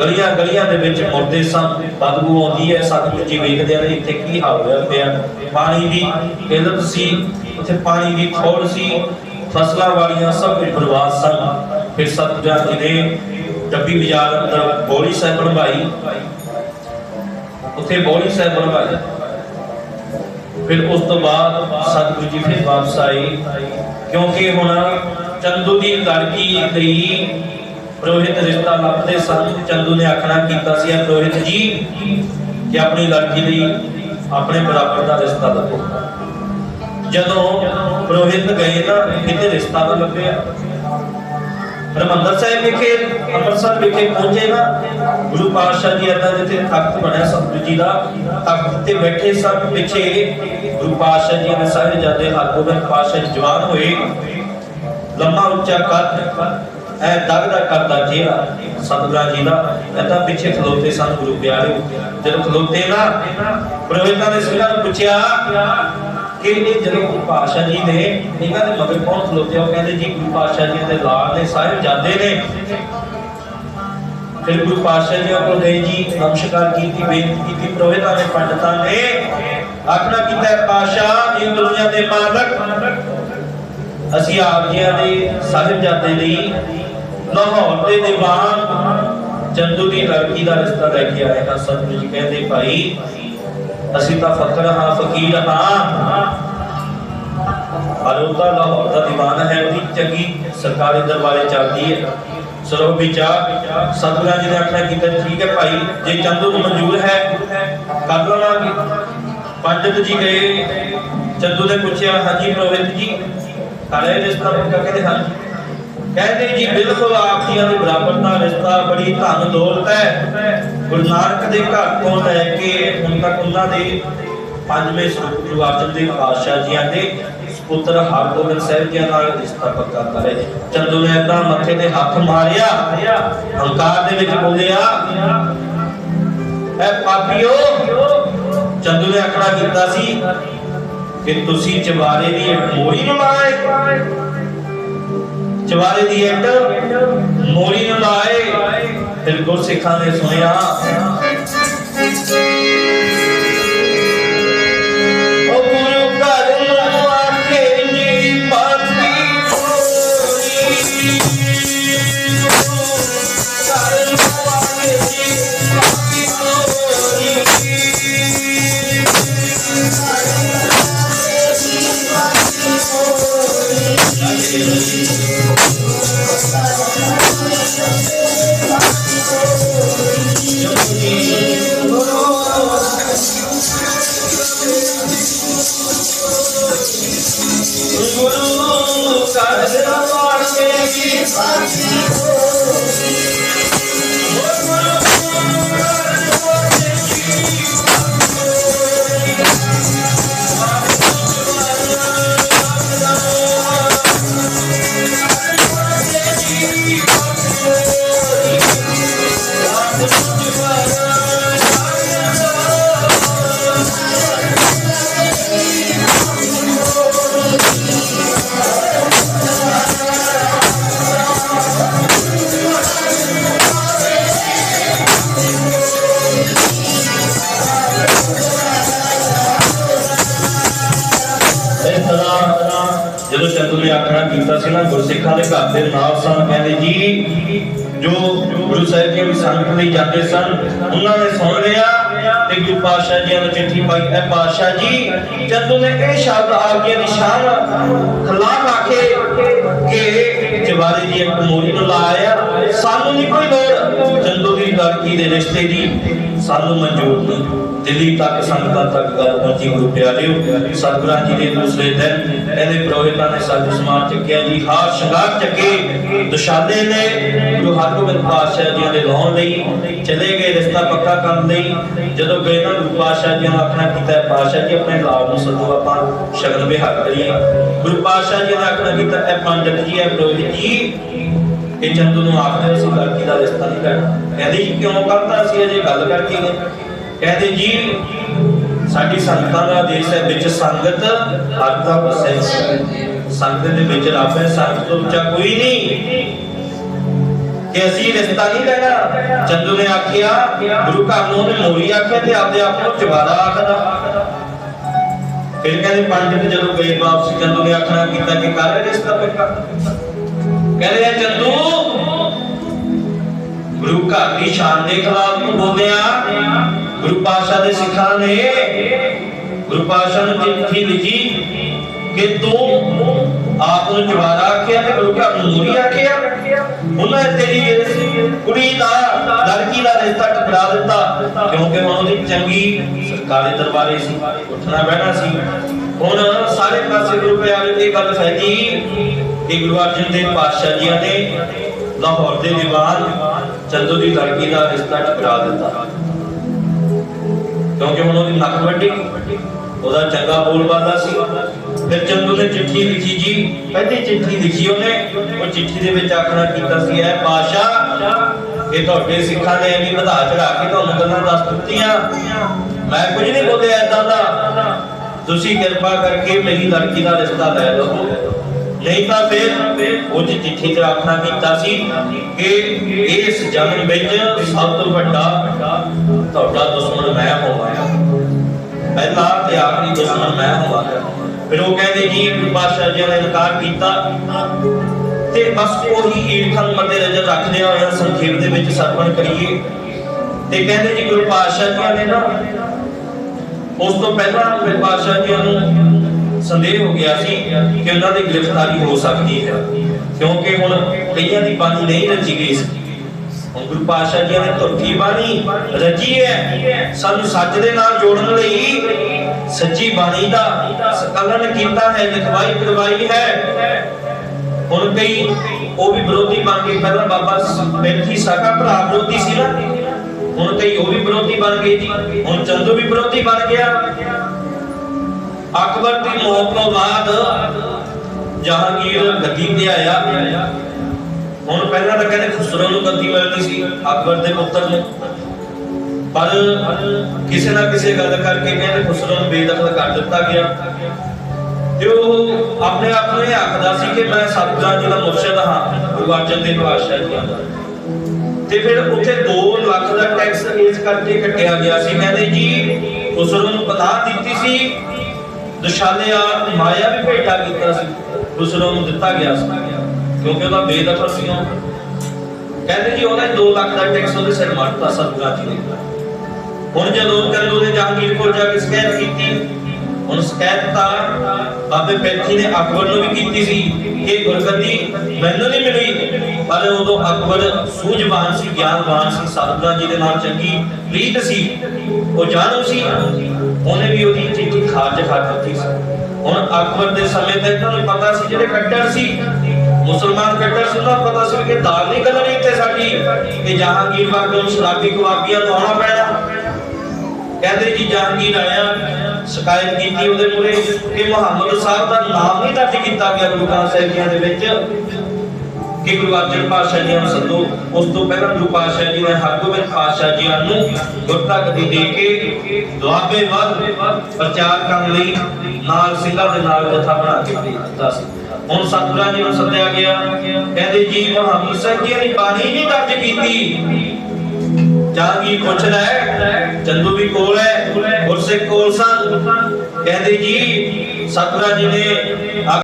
ਗਲੀਆਂ ਗਲੀਆਂ ਦੇ ਵਿੱਚ ਮੁਰਦੇ ਸਨ। ਬਦਬੂ ਆਉਂਦੀ ਹੈ ਸਤਿਗੁਰੂ ਜੀ ਵੇਖਦੇ ਆ ਇੱਥੇ ਕੀ ਹਾਲ ਹੋਇਆ ਪਿਆ। ਪਾਣੀ ਦੀ ਕਿਲਤ ਸੀ, ਉੱਥੇ ਪਾਣੀ ਦੀ ਥੋੜ ਸੀ। ਫਸਲਾਂ ਵਾਲੀਆਂ ਸਭ ਕੁਝ ਬਰਬਾਦ ਸਨ। ਫਿਰ ਸਤਿਗੁਰੂ ਜੀ ਨੇ ਡੱਬੀ ਬਾਜ਼ਾਰ ਅੰਦਰ ਬੋਲੀ ਸਾਹਿਬ ਬਣਵਾਈ। ਉੱਥੇ ਬੋਲੀ ਸਾਹਿਬ ਬਣਵਾਈ। ਫਿਰ ਉਸ ਤੋਂ ਬਾਅਦ ਸਤਿਗੁਰੂ ਜੀ ਫਿਰ ਵਾਪਸ ਆਏ। ਕਿਉਂਕਿ ਹੁਣ ਚੰਦੂ ਦੀ ਲੜਕੀ ਲਈ ਪ੍ਰੋਹਿਤ ਰਿਸ਼ਤਾ ਲੱਭਦੇ ਸਨ, ਚੰਦੂ ਨੇ ਆਖਣਾ ਕੀਤਾ ਸੀ ਆ ਪ੍ਰੋਹਿਤ ਜੀ, ਕਿ ਆਪਣੀ ਲੜਕੀ ਲਈ ਆਪਣੇ ਬਰਾਬਰ ਦਾ ਰਿਸ਼ਤਾ ਲੱਭੋ ਜਦੋਂ ਪ੍ਰੋਹਿਤ ਗਏ ਨਾ ਕਿਤੇ ਰਿਸ਼ਤਾ ਨਾ ਲੱਭਿਆ। ਹਰਮੰਦਰ ਸਾਹਿਬ ਵਿਖੇ, ਅੰਮ੍ਰਿਤਸਰ ਵਿਖੇ ਪਹੁੰਚੇ ਨਾ, ਗੁਰੂ ਪਾਤਸ਼ਾਹ ਜੀ ਅੱਦਾ ਜਿੱਥੇ ਤਖਤ ਬਣਿਆ ਸਤਿਗੁਰੂ ਜੀ ਦਾ। ਤਖਤ ਤੇ ਬੈਠੇ ਸਭ ਪਿੱਛੇ ਗੁਰੂ ਪਾਤਸ਼ਾਹ ਜੀ ਦੇ ਸਾਰੇ ਹਰਗੋਬਿੰਦ ਪਾਤਸ਼ਾਹ ਜਵਾਨ ਹੋਏ। ਲੰਮਾ ਉੱਚਾ ਕੱਦ ਐ ਦਗਦਾ ਕਰਦਾ ਚਿਹਰਾ ਸਤਿਗੁਰਾਂ ਜੀ ਦਾ ਐਦਾਂ ਪਿੱਛੇ ਖਲੋਤੇ ਸਨ ਗੁਰੂ ਪਿਆਰੇ। ਜਦੋਂ ਖਲੋਤੇ ਨਾ ਪ੍ਰਵੇਤਾਂ ਦੇ ਸਿੰਘਾਂ ਨੂੰ ਪੁੱਛਿਆ ਕਿ ਇਹ ਜਦੋਂ ਗੁਰੂ ਪਾਤਸ਼ਾਹ ਜੀ ਨੇ ਇਹਨਾਂ ਦੇ ਮਗਰ ਕੌਣ ਖਲੋਤੇ ਉਹ ਕਹਿੰਦੇ ਜੀ ਗੁਰੂ ਪਾਤਸ਼ਾਹ ਜੀ ਦੇ ਲਾਲ ਨੇ ਸਾਹਿਬ ਜਾਂਦੇ ਨੇ। ਫਿਰ ਗੁਰੂ ਪਾਤਸ਼ਾਹ ਜੀ ਕੋਲ ਗਏ ਜੀ ਨਮਸਕਾਰ ਕੀਤੀ ਬੇਨਤੀ ਕੀਤੀ ਪ੍ਰੋਹਿਤਾਂ ਨੇ ਪੰਡਤਾਂ ਨੇ ਆਖਣਾ ਕੀਤਾ ਹੈ, ਇਹ ਦੁਨੀਆ ਦੇ ਮਾਲਕ ਅਸੀਂ ਆਪ ਜੀਆਂ ਦੇ ਸਾਹਿਬਜ਼ਾਦੇ ਲਈ ਲਾਹੌਰ ਦੇ ਦੀਵਾਨ ਚੰਦੂ ਦੀ ਲੜਕੀ ਦਾ ਰਿਸ਼ਤਾ ਲੈ ਕੇ ਆਏ ਹਾਂ ਸਤਿਗੁਰੂ ਜੀ ਕਹਿੰਦੇ ਭਾਈ, ਅਸੀਂ ਤਾਂ ਫਕਰ ਹਾਂ, ਫਕੀਰ ਹਾਂ। ਅਰੋਦਾ ਲਾਹੌਰ ਦਾ ਦੀਵਾਨ ਹੈ, ਉਹਦੀ ਚੰਗੀ ਸਰਕਾਰੀ ਦਰਬਾਰੇ ਚੱਲਦੀ ਹੈ। ਸਰੋ ਵਿਚਾਰ ਸਤਿਗੁਰਾਂ ਜੀ ਨੇ ਆਖਿਆ ਕੀਤਾ ਠੀਕ ਹੈ ਭਾਈ, ਜੇ ਚੰਦੂ ਨੂੰ ਮਨਜ਼ੂਰ ਹੈ, ਕਰ ਲਵਾਂਗੇ। ਪੰਡਤ ਜੀ ਗਏ। ਚੰਦੂ ਨੇ ਪੁੱਛਿਆ, ਹਾਂਜੀ ਪ੍ਰੋਵਿੰਦ ਜੀ ਕਰੇ ਰਿਸ਼ਤਾ ਪੱਕਾ ਕਹਿੰਦੇ, ਹਾਂਜੀ। ਕਹਿੰਦੇ ਜੀ, ਬਿਲਕੁਲ ਆਪ ਜੀਆਂ ਦੇ ਬਰਾਬਰ ਦਾ ਰਿਸ਼ਤਾ, ਬੜੀ ਧਨ ਦੌਲਤ ਹੈ। ਗੁਰੂ ਨਾਨਕ ਦੇ ਘਰ ਤੋਂ ਲੈ ਕੇ ਹੁਣ ਤੱਕ ਉਹਨਾਂ ਦੇ ਪੰਜਵੇਂ ਸਰੂਪ ਗੁਰੂ ਅਰਜਨ ਦੇਵ ਪਾਤਸ਼ਾਹ ਜੀਆਂ ਦੇ ਪੁੱਤਰ ਹਰਗੋਬਿੰਦ ਸਾਹਿਬ ਜੀ ਨਾਲ ਰਿਸ਼ਤਾ ਪੱਕਾ ਕਰੇ। ਚੰਦੂ ਨੇ ਏਦਾਂ ਮੱਥੇ ਤੇ ਹੱਥ ਮਾਰਿਆ, ਹੰਕਾਰ ਦੇ ਵਿੱਚ ਬੋਲਿਆ, ਐ ਪਾਪੀਓ ਚੰਦੂ ਨੇ ਆਖਣਾ ਕੀਤਾ ਸੀ ਕਿ ਤੁਸੀਂ ਚਵਾਰੇ ਦੀ ਇੱਕ ਮੋਰੀ। ਨੂੰ ਚਵਾਰੇ ਦੀ ਇੱਕ ਮੋਰੀ ਨੂੰ ਲਾਏ ਫਿਰ ਗੁਰਸਿੱਖਾਂ ਨੇ ਸੁਣਿਆ ਆਖੇ ਜਦੋਂ ਚੰਦੂ ਨੇ ਆਖਣਾ ਕੀਤਾ ਸੀ ਨਾ, ਗੁਰਸਿੱਖਾਂ ਦੇ ਘਰ ਦੇ ਨਾਲ ਸਨ, ਕਹਿੰਦੇ ਜੀ, ਜੋ ਗੁਰੂ ਸਾਹਿਬ ਜੀ ਦੀ ਸੰਗਤ ਲਈ ਜਾਂਦੇ ਸਨ, ਉਹਨਾਂ ਨੇ ਸੁਣ ਲਿਆ ਤੇ ਗੁਰੂ ਪਾਤਸ਼ਾਹ ਜੀ ਨੂੰ ਚਿੱਠੀ ਪਾਈ ਐ ਪਾਤਸ਼ਾਹ ਜੀ ਚੰਦੂ ਨੇ ਇਹ ਸ਼ਬਦ ਆਗਿਆ ਦੀ ਸ਼ਾਨ ਆਖੇ ਕਿ ਜਵਾਰੀ ਦੀ ਇੱਕ ਮੋਰੀ ਨੂੰ ਲਾਇਆ, ਸਾਨੂੰ ਨਹੀਂ ਕੋਈ ਲੋੜ। ਚੰਦੂ ਦੀ ਲੜਕੀ ਦੇ ਰਿਸ਼ਤੇ ਦੀ ਸਾਨੂੰ ਮਨਜ਼ੂਰ ਨਹੀਂ। ਦਿੱਲੀ ਤੱਕ ਸੰਗਤਾਂ ਤੱਕ ਗੱਲ ਪਹੁੰਚੀ, ਗੁਰੂ ਪਿਆਰਿਓ, ਸਤਿਗੁਰਾਂ ਜੀ ਦੇ ਦੂਸਰੇ ਦਿਨ ਇਹਦੇ ਪ੍ਰੋਹਿਤਾਂ ਨੇ ਸਾਜੋ ਸਮਾਨ ਚੱਕਿਆ ਜੀ। ਹਾਰ ਸ਼ਿੰਗਾਰ ਚੱਕੇ, ਦੁਸ਼ਾਲੇ ਨੇ ਗੁਰੂ ਹਰਗੋਬਿੰਦ ਪਾਤਸ਼ਾਹ ਜੀ ਦੇ ਲਾਉਣ ਲਈ ਚਲੇ ਗਏ, ਰਿਸ਼ਤਾ ਪੱਕਾ ਕਰਨ ਲਈ। ਜਦੋਂ ਗਏ ਨਾ ਗੁਰੂ ਪਾਤਸ਼ਾਹ ਜੀ ਨੇ ਆਖਣਾ ਕੀਤਾ, ਪਾਤਸ਼ਾਹ ਜੀ, ਆਪਣੇ ਲਾਲ ਨੂੰ ਸੱਦੋ, ਆਪਾਂ ਸ਼ਗਨ ਵਿਹਾਰ ਕਰੀਏ। ਗੁਰੂ ਪਾਤਸ਼ਾਹ ਜੀ ਨੇ ਆਖਣਾ ਕੀਤਾ, ਇਹ ਪੰਡਤ ਜੀ, ਇਹ ਪ੍ਰੋਹਿਤ ਜੀ ਇਹ ਚੰਦੂ ਨੂੰ ਆਖਦੇ ਸੀ ਲੜਕੀ ਦਾ ਰਿਸ਼ਤਾ ਨਹੀਂ ਕਰਨਾ ਕਹਿੰਦੇ ਜੀ, ਕਿਉਂ ਕਰਤਾ ਸੀ ਅਜੇ ਗੱਲ ਕਰਕੇ ਗਏ ਕਹਿੰਦੇ ਜੀ, ਸਾਡੀ ਸੰਗਤਾਂ ਦਾ ਦੇਸ਼ ਹੈ ਵਿੱਚ ਸੰਗਤ, ਹਰ ਦਾ ਸੰਗਤ ਦੇ ਵਿੱਚ ਰੱਬ ਹੈ, ਸੰਗਤ ਤੋਂ ਉੱਚਾ ਕੋਈ ਨਹੀਂ। ਕਿ ਅਸੀਂ ਰਿਸ਼ਤਾ ਨਹੀਂ ਲੈਣਾ। ਚੰਦੂ ਨੇ ਆਖਿਆ, ਗੁਰੂ ਘਰ ਨੂੰ ਉਹਨੇ ਮੋਰੀ ਆਖਿਆ ਤੇ ਆਪਦੇ ਆਪ ਨੂੰ ਚਵਾਰਾ ਆਖਦਾ। ਫਿਰ ਕਹਿੰਦੇ ਪੰਡਿਤ ਜਦੋਂ ਗਏ ਵਾਪਸ, ਚੰਦੂ ਨੇ ਆਖਣਾ ਕੀਤਾ ਕਿ ਕਰ ਰਿਸ਼ਤਾ ਪੱਕਾ। ਕਹਿੰਦੇ ਆ ਚੰਦੂ ਗੁਰੂ ਘਰ ਦੀ ਸ਼ਾਨ ਦੇ ਖਿਲਾਫ ਨੂੰ ਬੋਲਿਆ। ਗੁਰੂ ਪਾਤਸ਼ਾਹ ਦੇ ਸਿੱਖਾਂ ਨੇ ਗੁਰੂ ਪਾਤਸ਼ਾਹ ਨੂੰ ਚਿੱਠੀ ਲਿਖੀ ਕਿ ਤੂੰ ਆਪ ਨੂੰ ਜਵਾਰਾ ਆਖਿਆ ਤੇ ਗੁਰੂ ਘਰ ਨੂੰ ਮੂਰੀ ਆਖਿਆ। ਉਹਨਾਂ ਤੇਰੀ ਇਸ ਕੁੜੀ ਦਾ, ਲੜਕੀ ਦਾ ਰਿਸ਼ਤਾ ਟਕਰਾ ਦਿੱਤਾ। ਕਿਉਂਕਿ ਹੁਣ ਉਹਦੀ ਚੰਗੀ ਸਰਕਾਰੀ ਦਰਬਾਰੇ ਸੀ, ਉੱਠਣਾ ਬਹਿਣਾ ਸੀ। ਹੁਣ ਸਾਰੇ ਪਾਸੇ ਗੁਰੂ ਪਿਆਰੇ ਦੀ ਗੱਲ ਫੈਲੀ ਕਿ ਗੁਰੂ ਅਰਜਨ ਦੇਵ ਪਾਤਸ਼ਾਹ ਜੀਆਂ ਨੇ ਲਾਹੌਰ ਦੇ ਦੀਵਾਨ ਚੰਦੂ ਦੀ ਲੜਕੀ ਦਾ ਰਿਸ਼ਤਾ ਟਕਰਾ ਦਿੱਤਾ। ਕਿਉਂਕਿ ਹੁਣ ਉਹਦੀ ਨੱਕ ਵੱਡੀ, ਉਹਦਾ ਚੰਗਾ ਬੋਲਬਾਲਾ ਸੀ। ਫਿਰ ਚੰਦੂ ਨੇ ਚਿੱਠੀ ਲਿਖੀ ਜੀ, ਪਹਿਲੀ ਚਿੱਠੀ ਲਿਖੀ ਉਹਨੇ, ਉਹ ਚਿੱਠੀ ਦੇ ਵਿੱਚ ਆਖਣਾ ਕੀਤਾ ਸੀ, ਐ ਪਾਸ਼ਾ ਇਹ ਤੁਹਾਡੇ ਸਿੱਖਾਂ ਨੇ ਐਵੇਂ ਵਧਾ ਚੜਾ ਕੇ ਤੁਹਾਨੂੰ ਗੱਲਾਂ ਦੱਸ ਦਿੱਤੀਆਂ। ਮੈਂ ਕੁਝ ਨਹੀਂ ਬੋਲਿਆ ਏਦਾਂ ਦਾ। ਤੁਸੀਂ ਕਿਰਪਾ ਕਰਕੇ ਮੇਰੀ ਲੜਕੀ ਦਾ ਰਿਸ਼ਤਾ ਲੈ ਲਓ। ਨਹੀਂ ਤਾਂ ਫਿਰ ਉਹ ਚਿੱਠੀ ਤੇ ਆਖਣਾ ਕੀਤਾ ਸੀ ਕਿ ਇਸ ਜਨਮ ਵਿੱਚ ਸਭ ਤੋਂ ਵੱਡਾ ਤੁਹਾਡਾ ਦੁਸ਼ਮਣ ਮੈਂ ਹੋਵਾਂਗਾ। ਪਹਿਲਾ ਤੇ ਆਖਰੀ ਦੁਸ਼ਮਣ ਮੈਂ ਹੋਵਾਂਗਾ। ਫਿਰ ਉਹ ਕਹਿੰਦੇ ਜੀ ਗੁਰੂ ਪਾਤਸ਼ਾਹ ਜੀ ਨੇ ਇਨਕਾਰ ਕੀਤਾ। ਤੇ ਬਸ ਉਹੀ ਈਰਖਾ ਨੂੰ ਮੱਦੇ ਨਜ਼ਰ ਰੱਖਦੇ ਹੋਏ ਸੰਖੇਪ ਦੇ ਵਿੱਚ ਸਰਵਣ ਕਰੀਏ। ਤੇ ਕਹਿੰਦੇ ਜੀ, ਗੁਰੂ ਪਾਤਸ਼ਾਹ ਜੀ ਨੇ ਨਾ ਉਸ ਤੋਂ ਪਹਿਲਾਂ ਗੁਰੂ ਪਾਤਸ਼ਾਹ ਜੀ ਨੂੰ ਸੰਦੇਹ ਹੋ ਗਿਆ ਸੀ ਕਿ ਉਹਨਾਂ ਦੀ ਗ੍ਰਿਫਤਾਰੀ ਹੋ ਸਕਦੀ ਹੈ, ਕਿਉਂਕਿ ਹੁਣ ਕਈਆਂ ਦੀ ਬਾਣੀ ਨਹੀਂ ਰਚੀ ਗਈ ਸੀ। ਹੁਣ ਗੁਰੂ ਪਾਤਸ਼ਾਹ ਜੀ ਨੇ ਧੁਰਤੀ ਬਾਣੀ ਰਚੀ ਹੈ, ਸਾਨੂੰ ਸੱਚ ਦੇ ਨਾਲ ਜੋੜਨ ਲਈ ਸੱਚੀ ਬਾਣੀ ਦਾ ਸਕਲਨ ਕੀਤਾ ਹੈ, ਲਿਖਵਾਈ ਕਰਵਾਈ ਹੈ। ਹੁਣ ਕਈ ਉਹ ਵੀ ਵਿਰੋਧੀ ਬਣ ਕੇ ਪਹਿਲਾਂ ਬਾਬਾ ਬੈਠੀ ਸਾਕਾ ਭਰਾ ਵਿਰੋਧੀ ਸੀ ਨਾ। ਹੁਣ ਕਈ ਉਹ ਵੀ ਵਿਰੋਧੀ ਬਣ ਗਏ ਜੀ। ਹੁਣ ਚੰਦੂ ਵੀ ਵਿਰੋਧੀ ਬਣ ਗਿਆ। ਅਕਬਰ ਦੀ ਮੌਤ ਤੋਂ ਬਾਅਦ ਜਹਾਂਗੀਰ ਗੱਦੀ ਤੇ ਆਇਆ ਹੁਣ ਪਹਿਲਾਂ ਤਾਂ ਕਹਿੰਦੇ ਖੁਸਰੋ ਨੂੰ ਗੱਦੀ ਮਿਲਦੀ ਸੀ, ਅਕਬਰ ਦੇ ਪੁੱਤਰ ਨੂੰ। ਪਰ ਕਿਸੇ ਨਾ ਕਿਸੇ ਗੱਲ ਕਰਕੇ ਕਹਿੰਦੇ ਖੁਸਰੋ ਨੂੰ ਬੇਦਖਲ ਕਰ ਦਿੱਤਾ ਗਿਆ। ਤੇ ਉਹ ਆਪਣੇ ਆਪ ਨੂੰ ਇਹ ਆਖਦਾ ਸੀ ਕਿ ਮੈਂ ਸਤਿਗੁਰਾਂ ਜੀ ਦਾ ਮੁਰਸ਼ਿਦ ਹਾਂ, ਗੁਰੂ ਅਰਜਨ ਦੇਵ ਪਾਤਸ਼ਾਹ ਜੀ ਦਾ। ਤੇ ਫਿਰ ਉੱਥੇ ਦੋ ਕਰਕੇ ਕੱਟਿਆ ਗਿਆ ਸੀ। ਕਹਿੰਦੇ ਜੀ ਖੁਸਰੋ ਨੂੰ ਪਤਾ ਦਿੱਤੀ ਸੀ। ਦੁਸ਼ਾਲੇ ਮਾਇਆ ਵੀ ਭੇਟਾ ਕੀਤਾ ਸੀ। ਖੁਸਰੋ ਨੂੰ ਦਿੱਤਾ ਗਿਆ ਸੀ। ਕਿਉਂਕਿ ਉਹਦਾ ਬੇਦਖਲ ਸੀ ਉਹ। ਕਹਿੰਦੇ ਜੀ ਉਹਨੇ 2 ਲੱਖ ਦਾ ਟੈਕਸ ਉਹਦੇ ਸਿਰ ਮਾਰਤਾ ਸਤਿਗੁਰਾਂ ਜੀ ਨੇ। ਹੁਣ ਜਦੋਂ ਚੰਦੂ ਨੇ ਜਹਾਂਗੀਰ ਕੋਲ ਜਾ ਕੇ ਸ਼ਿਕਾਇਤ ਕੀਤੀ, ਹੁਣ ਸ਼ਿਕਾਇਤ ਤਾਂ ਬਾਬੇ ਪੈਥੀ ਨੇ ਅਕਬਰ ਨੂੰ ਵੀ ਕੀਤੀ ਸੀ ਕਿ ਗੁਰਗੱਦੀ ਮੈਨੂੰ ਨਹੀਂ ਮਿਲੀ। ਪਰ ਉਦੋਂ ਅਕਬਰ ਸੂਝਵਾਨ ਸੀ, ਗਿਆਨਵਾਨ ਸੀ ਸਤਿਗੁਰਾਂ ਜੀ ਦੇ ਨਾਲ ਚੰਗੀ ਪ੍ਰੀਤ ਸੀ, ਉਹ ਜਾਣੂ ਸੀ। ਉਹਨੇ ਵੀ ਉਹਦੀ ਚਿੱਠੀ ਖਾਰਜ ਕਰ ਦਿੱਤੀ ਸੀ। ਹੁਣ ਅਕਬਰ ਦੇ ਸਮੇਂ ਤੱਕ ਤੁਹਾਨੂੰ ਪਤਾ ਸੀ ਜਿਹੜੇ ਕੱਟੜ ਸੀ। ਮੁਸਲਮਾਨ ਕੱਟੜ ਸੀ, ਉਹਨਾਂ ਪਤਾ ਸੀ ਕਿ ਦਾਲ ਨਹੀਂ ਗਲਣੀ ਇੱਥੇ ਸਾਡੀ, ਕਿ ਜਹਾਂਗੀਰ ਵਰਗੇ ਨੂੰ ਸ਼ਰਾਬੀ ਕਵਾਬੀਆਂ ਨੂੰ ਆਉਣਾ ਪੈਣਾ। ਕਹਿੰਦੇ ਜੀ, ਜਹਾਂਗੀਰ ਆਇਆ, ਸ਼ਿਕਾਇਤ ਕੀਤੀ ਉਹਦੇ ਮੂਰੇ ਕਿ ਮੁਹੰਮਦ ਸਾਹਿਬ ਦਾ ਨਾਮ ਨਹੀਂ ਦਰਜ ਕੀਤਾ ਗਿਆ ਗੁਰੂ ਗ੍ਰੰਥ ਸਾਹਿਬ ਦੇ ਵਿੱਚ। ਕਿ ਗੁਰੂ ਅਰਜਨ ਪਾਤਸ਼ਾਹ ਜੀ ਨੂੰ ਸੱਦੋ ਉਸ ਤੋਂ ਪਹਿਲਾਂ ਗੁਰੂ ਪਾਤਸ਼ਾਹ ਜੀ ਨੇ ਹਰਗੋਬਿੰਦ ਪਾਤਸ਼ਾਹ ਜੀ ਨੂੰ ਗੁਰਤਾ ਗਦੀ ਦੇ ਕੇ ਦੁਆਬੇ ਵੱਲ ਪ੍ਰਚਾਰ ਕਰਨ ਲਈ ਨਾਲ ਸਿੰਘਾਂ ਦੇ ਨਾਲ ਜਥਾ ਬਣਾ ਕੇ ਭੇਜ ਸੀ। ਹੁਣ ਸਤਿਗੁਰਾਂ ਜੀ ਨੂੰ ਸੱਦਿਆ ਗਿਆ, ਕਹਿੰਦੇ ਜੀ ਮੁਹੰਮਦ ਸਾਹਿਬ ਜੀ ਨੇ ਬਾਣੀ ਨਹੀਂ ਦਰਜ ਕੀਤੀ। ਜਹਾਂਗੀਰ ਪੁੱਛਦਾ ਹੈ ਚੰਦੂ ਵੀ ਕੋਲ ਹੈ, ਗੁਰਸਿੱਖ ਕੋਲ ਸਨ। ਕਹਿੰਦੇ ਜੀ, ਸਤਿਗੁਰਾਂ ਜੀ ਨੇ